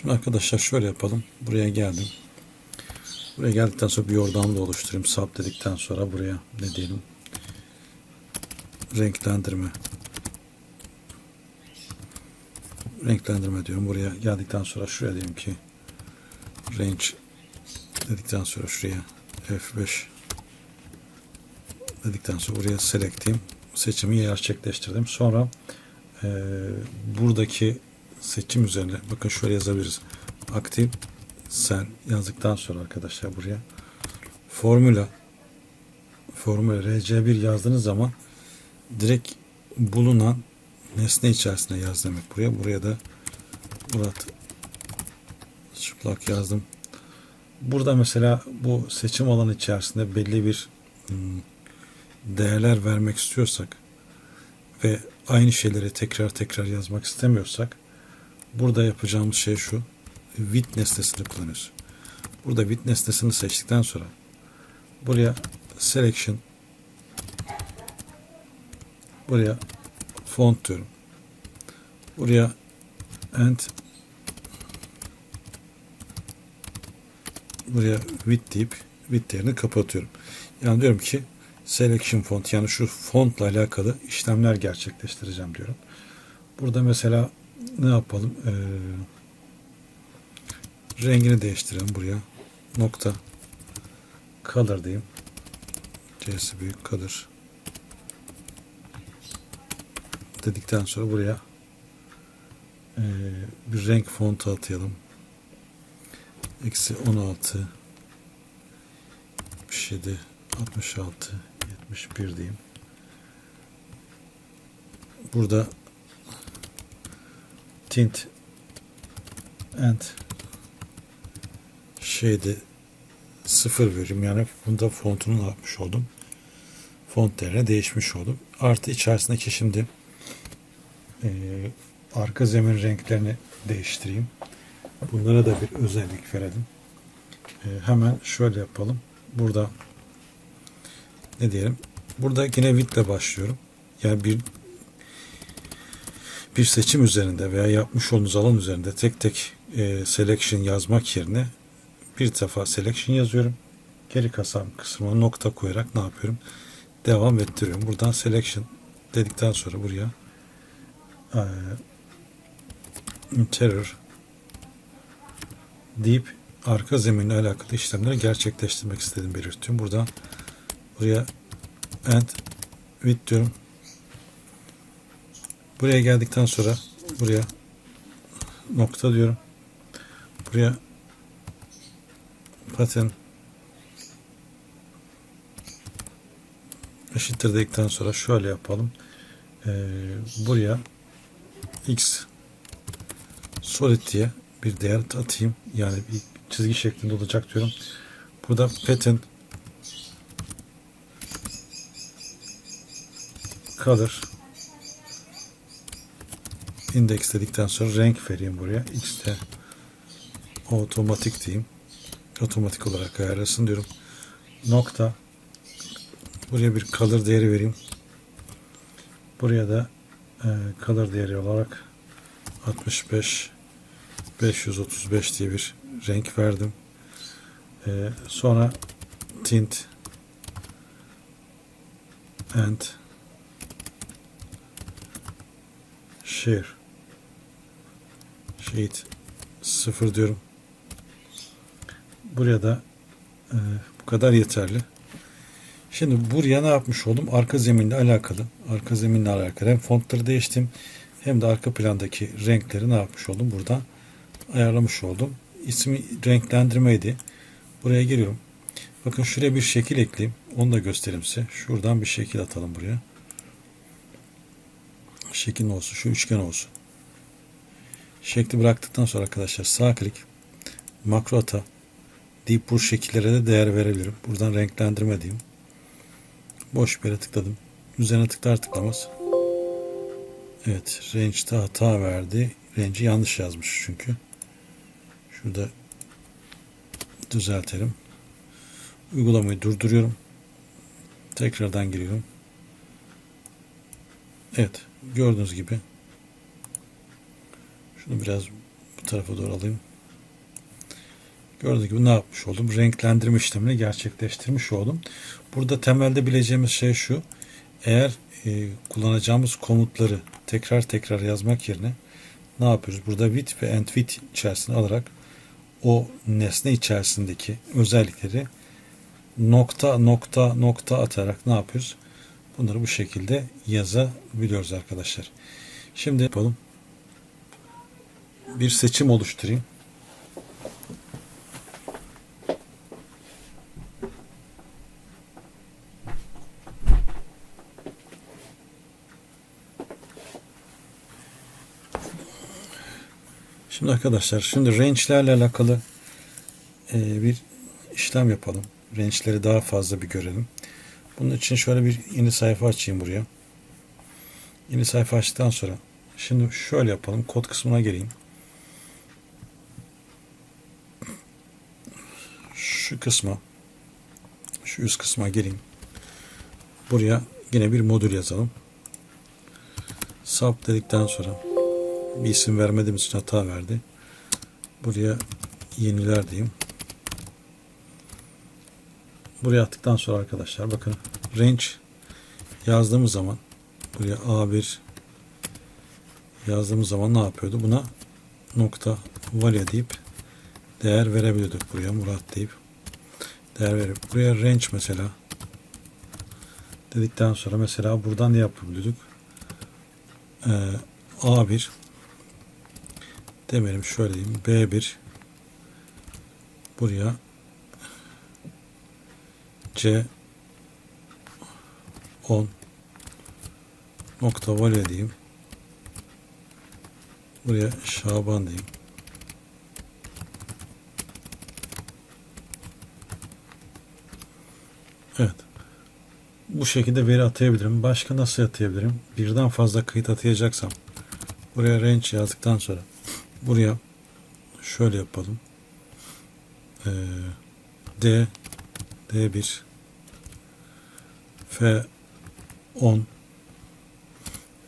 Şimdi arkadaşlar şöyle yapalım. Buraya geldim. Buraya geldikten sonra bir yordamla oluşturayım. Sub dedikten sonra buraya ne diyelim? Renklendirme. Renklendirme diyorum. Buraya geldikten sonra şuraya diyelim ki range dedikten sonra şuraya F5 dedikten sonra buraya select diyeyim. Seçimi gerçekleştirdim. Sonra eee, buradaki seçim üzerine bakın şöyle yazabiliriz. Aktif sen yazdıktan sonra arkadaşlar buraya formula formula RC1 yazdığınız zaman direkt bulunan nesne içerisine yaz demek buraya. Buraya da Murat çıplak yazdım. Burada mesela bu seçim alanı içerisinde belli bir hmm, değerler vermek istiyorsak ve aynı şeyleri tekrar tekrar yazmak istemiyorsak burada yapacağımız şey şu. With nesnesini kullanıyoruz. Burada with nesnesini seçtikten sonra buraya selection buraya font diyorum. Buraya and buraya with deyip with değerini kapatıyorum. Yani diyorum ki selection font yani şu fontla alakalı işlemler gerçekleştireceğim diyorum. Burada mesela ne yapalım? Ee, rengini değiştirelim buraya. Nokta color diyeyim. C'si büyük color dedikten sonra buraya ee, bir renk fontu atayalım. Eksi 16 77 66 71 diyeyim. Burada tint and şeyde sıfır vereyim yani bunda fontunu yapmış oldum. Font değerine değişmiş oldum. Artı içerisindeki şimdi e, arka zemin renklerini değiştireyim. Bunlara da bir özellik verelim. E, hemen şöyle yapalım. Burada ne diyelim? Burada yine with ile başlıyorum. Yani bir bir seçim üzerinde veya yapmış olduğunuz alan üzerinde tek tek e, selection yazmak yerine bir defa selection yazıyorum. Geri kalan kısmına nokta koyarak ne yapıyorum? Devam ettiriyorum. Buradan selection dedikten sonra buraya e, interior deyip arka zeminle alakalı işlemleri gerçekleştirmek istediğimi belirtiyorum. Buradan buraya and with diyorum. Buraya geldikten sonra buraya nokta diyorum. Buraya pattern eşittir dedikten sonra şöyle yapalım. Ee, buraya x solid diye bir değer atayım. Yani bir çizgi şeklinde olacak diyorum. Burada pattern color index dedikten sonra renk vereyim buraya. X'te otomatik diyeyim. Otomatik olarak ayarlasın diyorum. Nokta. Buraya bir color değeri vereyim. Buraya da e, color değeri olarak 65 535 diye bir renk verdim. E, sonra tint and share shade sıfır diyorum. Buraya da e, bu kadar yeterli. Şimdi buraya ne yapmış oldum? Arka zeminle alakalı. Arka zeminle alakalı. Hem fontları değiştim hem de arka plandaki renkleri ne yapmış oldum? Buradan ayarlamış oldum. İsmi renklendirmeydi. Buraya giriyorum. Bakın şuraya bir şekil ekleyeyim. Onu da göstereyim size. Şuradan bir şekil atalım buraya. Şekil olsun. Şu üçgen olsun. Şekli bıraktıktan sonra arkadaşlar sağ klik makro ata deyip bu şekillere de değer verebilirim. Buradan renklendirme diyeyim. Boş bir yere tıkladım. Üzerine tıklar tıklamaz. Evet. Range'de hata verdi. Range'i yanlış yazmış çünkü. Şurada düzeltelim. Uygulamayı durduruyorum. Tekrardan giriyorum. Evet. Gördüğünüz gibi şunu biraz Bu tarafa doğru alayım. Gördüğünüz gibi ne yapmış oldum? Renklendirme işlemini gerçekleştirmiş oldum. Burada temelde bileceğimiz şey şu. Eğer e, kullanacağımız komutları tekrar tekrar yazmak yerine ne yapıyoruz? Burada with ve and with içerisine alarak o nesne içerisindeki özellikleri nokta nokta nokta atarak ne yapıyoruz? Bunları bu şekilde yazabiliyoruz arkadaşlar. Şimdi yapalım. Bir seçim oluşturayım. Şimdi arkadaşlar şimdi range'lerle alakalı e, bir işlem yapalım. Range'leri daha fazla bir görelim. Bunun için şöyle bir yeni sayfa açayım buraya. Yeni sayfa açtıktan sonra şimdi şöyle yapalım. Kod kısmına geleyim. Şu kısma şu üst kısma geleyim. Buraya yine bir modül yazalım. Sub dedikten sonra bir isim vermediğim için hata verdi. Buraya yeniler diyeyim. Buraya attıktan sonra arkadaşlar bakın range yazdığımız zaman buraya A1 yazdığımız zaman ne yapıyordu? Buna nokta value deyip değer verebiliyorduk buraya Murat deyip değer verip buraya range mesela dedikten sonra mesela buradan ne yapabiliyorduk? Ee, A1 demeyelim şöyle diyeyim B1 buraya C 10 nokta value diyeyim. Buraya Şaban diyeyim. Evet. Bu şekilde veri atayabilirim. Başka nasıl atayabilirim? Birden fazla kayıt atayacaksam buraya range yazdıktan sonra buraya şöyle yapalım. Ee, D D1 F 10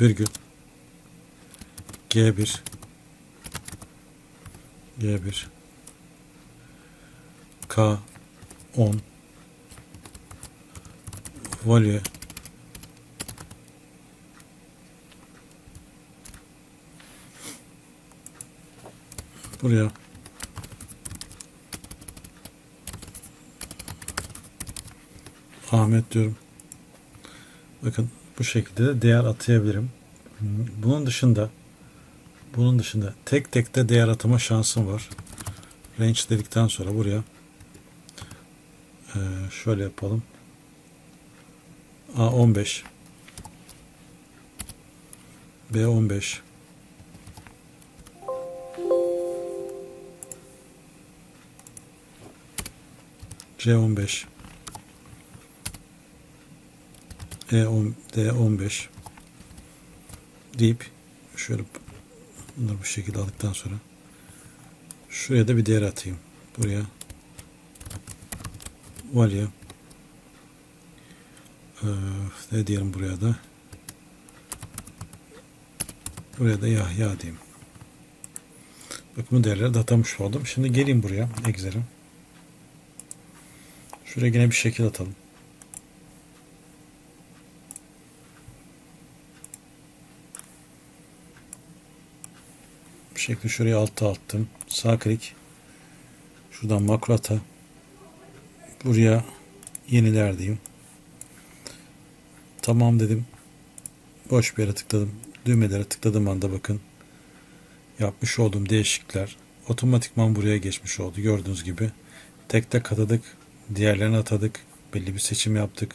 virgül G1 G1 K 10 value buraya Ahmet diyorum. Bakın bu şekilde de değer atayabilirim. Bunun dışında bunun dışında tek tek de değer atama şansım var. Range dedikten sonra buraya şöyle yapalım. A15 B15 C15 D10, D15 deyip şöyle bunları bu şekilde aldıktan sonra şuraya da bir değer atayım. Buraya. Value ee, ne diyelim buraya da buraya da Yahya diyeyim. Bakın bu değerleri de atamış oldum. Şimdi geleyim buraya Excel'e. Şuraya yine bir şekil atalım. Bu şekilde şuraya alta attım. Sağ klik. Şuradan makro ata. Buraya yeniler diyeyim. Tamam dedim. Boş bir yere tıkladım. Düğmelere tıkladığım anda bakın. Yapmış olduğum değişiklikler otomatikman buraya geçmiş oldu. Gördüğünüz gibi. Tek tek atadık. Diğerlerini atadık. Belli bir seçim yaptık.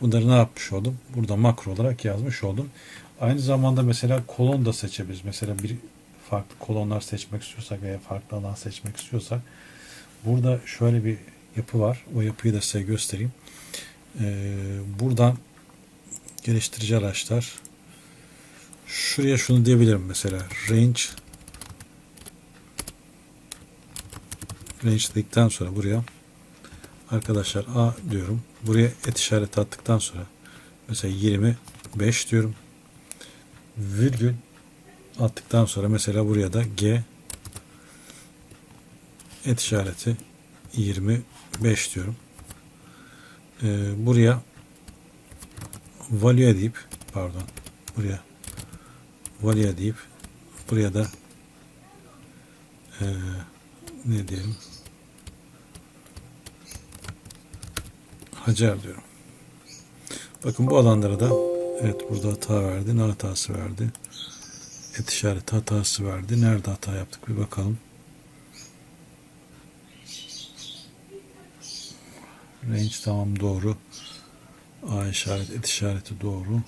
Bunları ne yapmış oldum? Burada makro olarak yazmış oldum. Aynı zamanda mesela kolon da seçebiliriz. Mesela bir farklı kolonlar seçmek istiyorsak veya farklı alan seçmek istiyorsak burada şöyle bir yapı var. O yapıyı da size göstereyim. Ee, buradan geliştirici araçlar şuraya şunu diyebilirim mesela range range dedikten sonra buraya arkadaşlar A diyorum. Buraya et işareti attıktan sonra mesela 25 diyorum. Virgül attıktan sonra mesela buraya da G et işareti 25 diyorum. Ee, buraya value deyip pardon buraya value deyip buraya da ee, ne diyelim Hacer diyorum. Bakın bu alanlara da evet burada hata verdi. Ne hatası verdi? Et işareti hatası verdi. Nerede hata yaptık bir bakalım. Range tamam doğru. A işaret, et işareti doğru.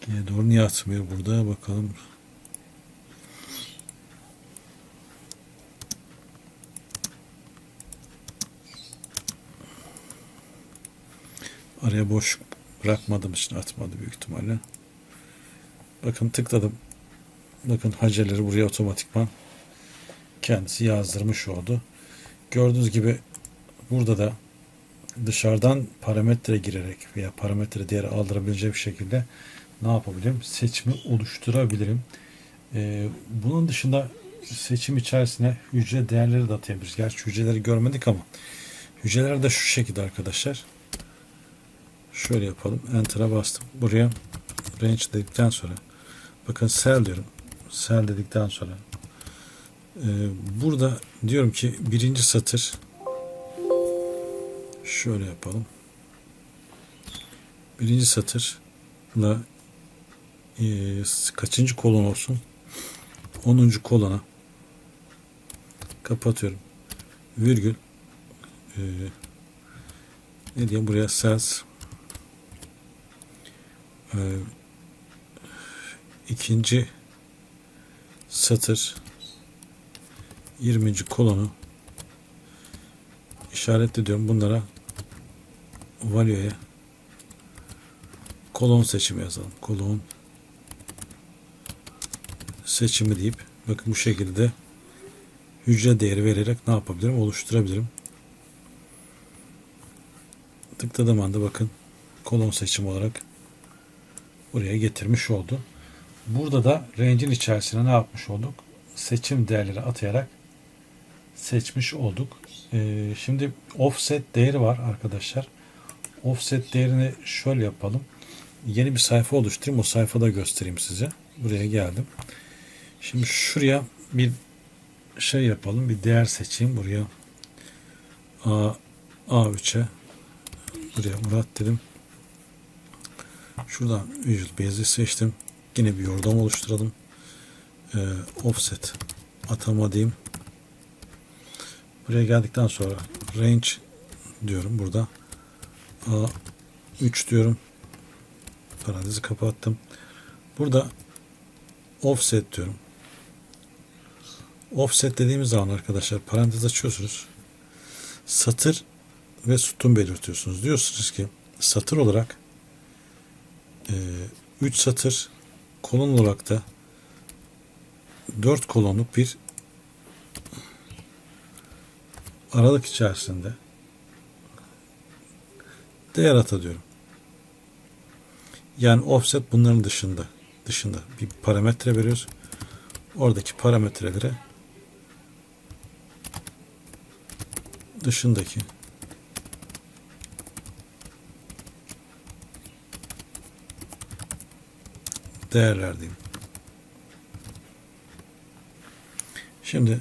G doğru. Niye atmıyor burada? Bakalım. Araya boş bırakmadığım için atmadı büyük ihtimalle. Bakın tıkladım. Bakın haceleri buraya otomatikman kendisi yazdırmış oldu. Gördüğünüz gibi burada da dışarıdan parametre girerek veya parametre değeri aldırabileceğim bir şekilde ne yapabilirim? Seçimi oluşturabilirim. Ee, bunun dışında seçim içerisine hücre değerleri de atayabiliriz. Gerçi hücreleri görmedik ama hücreler de şu şekilde arkadaşlar. Şöyle yapalım. Enter'a bastım. Buraya range dedikten sonra bakın cell diyorum. Cell dedikten sonra e, burada diyorum ki birinci satır şöyle yapalım. Birinci satırla e, kaçıncı kolon olsun? 10. kolona kapatıyorum. Virgül e, ne diyeyim buraya cells e, ikinci satır 20. kolonu işaretliyorum. Bunlara value'ye kolon seçimi yazalım. Kolon seçimi deyip bakın bu şekilde hücre değeri vererek ne yapabilirim? Oluşturabilirim. Tıkladığım anda bakın kolon seçimi olarak buraya getirmiş oldu. Burada da range'in içerisine ne yapmış olduk? Seçim değerleri atayarak seçmiş olduk. Ee, şimdi offset değeri var arkadaşlar. Offset değerini şöyle yapalım. Yeni bir sayfa oluşturayım. O sayfada göstereyim size. Buraya geldim. Şimdi şuraya bir şey yapalım. Bir değer seçeyim. Buraya A, A3'e buraya Murat dedim. Şuradan Visual Basic seçtim. Yine bir yordam oluşturalım. Ee, offset atama diyeyim. Buraya geldikten sonra range diyorum burada. A3 diyorum. Parantezi kapattım. Burada offset diyorum. Offset dediğimiz zaman arkadaşlar parantez açıyorsunuz. Satır ve sütun belirtiyorsunuz. Diyorsunuz ki satır olarak 3 e, satır kolon olarak da 4 kolonluk bir aralık içerisinde değer atıyorum. Yani offset bunların dışında dışında bir parametre veriyoruz. Oradaki parametrelere dışındaki değerler diyeyim. Şimdi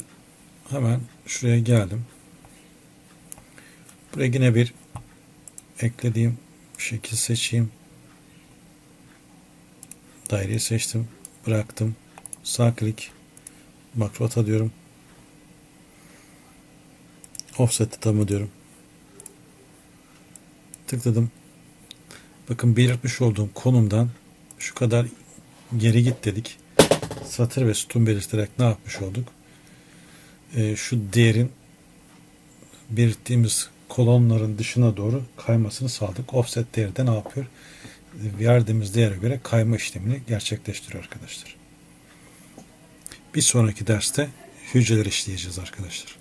hemen şuraya geldim. Buraya yine bir eklediğim şekil seçeyim. Daireyi seçtim. Bıraktım. Sağ klik. Makro diyorum. Offset tamı diyorum. Tıkladım. Bakın belirtmiş olduğum konumdan şu kadar geri git dedik. Satır ve sütun belirterek ne yapmış olduk? Ee, şu değerin belirttiğimiz kolonların dışına doğru kaymasını sağladık. Offset değeri de ne yapıyor? Verdiğimiz değere göre kayma işlemini gerçekleştiriyor arkadaşlar. Bir sonraki derste hücreler işleyeceğiz arkadaşlar.